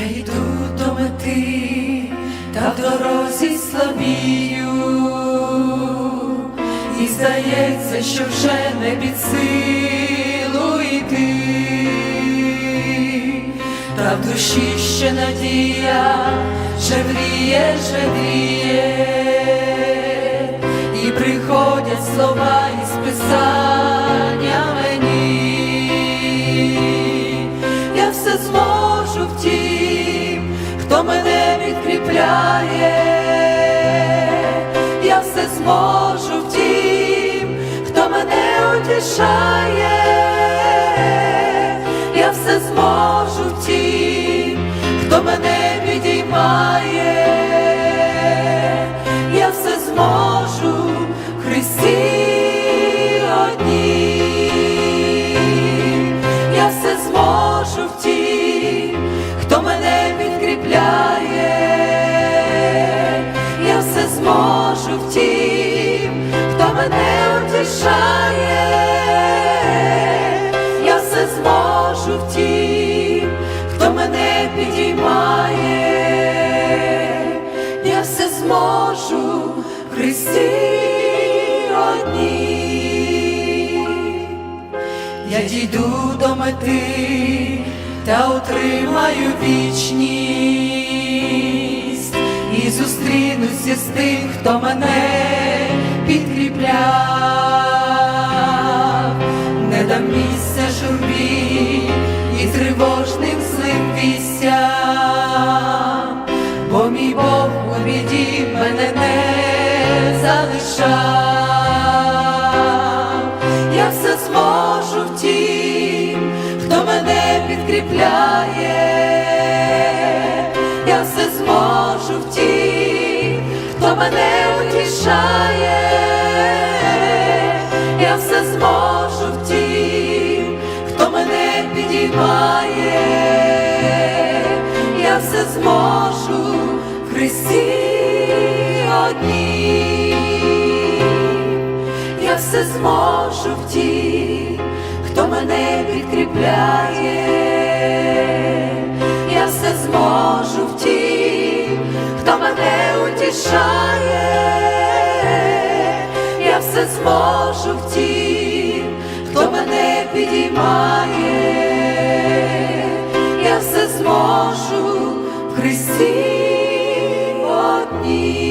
Я йду до мети, та в дорозі слабію, і здається, що вже не під силу йти, та в душі ще надія, жевріє, жевріє, і приходять слова і списання. Мене підкріпляє, я все зможу в тім, хто мене утішає, я все зможу в тім, хто мене підіймає, я все зможу все зможу в тім, хто мене утішає, я все зможу в тім, хто мене підіймає, я все зможу Христі одній. Я дійду до мети та отримаю вічність і зустрінуся з тим, хто мене підкріпляв, не дам місця журбі і тривожним злим вістям, бо мій Бог у біді мене не залишав. Я все зможу в тім, хто мене підкріпляє, я все зможу в тім, хто мене утішає, я все зможу в тім, хто мене підіймає, я все зможу в Христі одній. Я все зможу в тім, хто мене підкріпляє, я все зможу мене я все зможу в тім, хто мене підіймає, я все зможу в Христі одній.